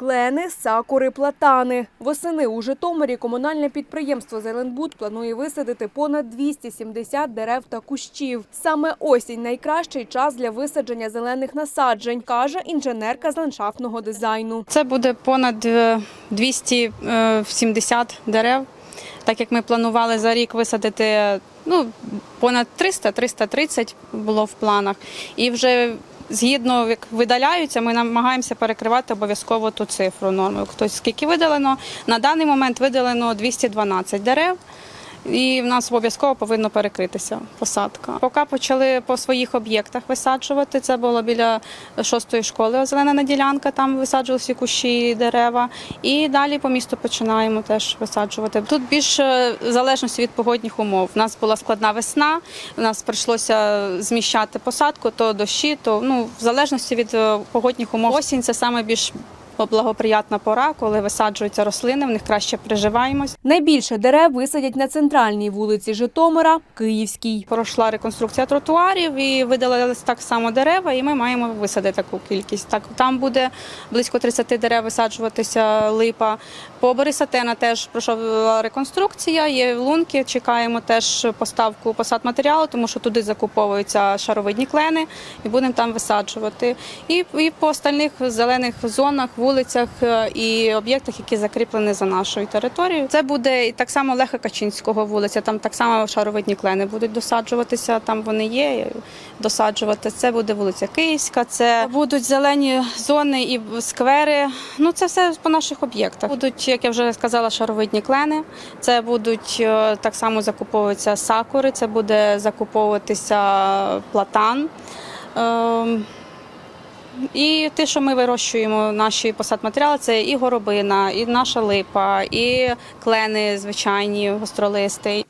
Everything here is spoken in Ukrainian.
Клени, сакури, платани. Восени у Житомирі комунальне підприємство «Зеленбуд» планує висадити понад 270 дерев та кущів. Саме осінь – найкращий час для висадження зелених насаджень, каже інженерка з ландшафтного дизайну. Це буде понад е, 270 дерев. Так як ми планували за рік висадити ну, понад 300-330 було в планах. І вже згідно як видаляються, ми намагаємося перекривати обов'язково ту цифру норми. Хтось скільки видалено. На даний момент видалено 212 дерев. І в нас обов'язково повинно перекритися посадка. Поки почали по своїх об'єктах висаджувати. Це було біля шостої школи озеленена ділянка, там висаджувалися кущі і дерева. І далі по місту починаємо теж висаджувати. Тут більше залежності від погодних умов. У нас була складна весна, у нас прийшлося зміщати посадку, то дощі, то ну в залежності від е, погодних умов. Осінь це саме більш благоприятна пора, коли висаджуються рослини, в них краще приживаємось. Найбільше дерев висадять на центральній вулиці Житомира – Київській. Пройшла реконструкція тротуарів і видалились так само дерева, і ми маємо висадити таку кількість. Так там буде близько 30 дерев висаджуватися липа. По Борисатена теж пройшла реконструкція. Є лунки. Чекаємо теж поставку посад матеріалу, тому що туди закуповуються шаровидні клени, і будемо там висаджувати. І, і по остальних зелених зонах, вулицях е, і об'єктах, які закріплені за нашою територією. Це буде і так само Леха Качинського вулиця. Там так само шаровидні клени будуть досаджуватися. Там вони є. Досаджувати. Це буде вулиця Київська. Це будуть зелені зони і сквери. Ну це все по наших об'єктах. Будуть, як я вже сказала, шаровидні клени. Це будуть е, так само закуповуватися сакури. Це буде закуповуватися платан. І те, що ми вирощуємо, наші посадматеріали, це і горобина, і наша липа, і клени звичайні, гостролисти.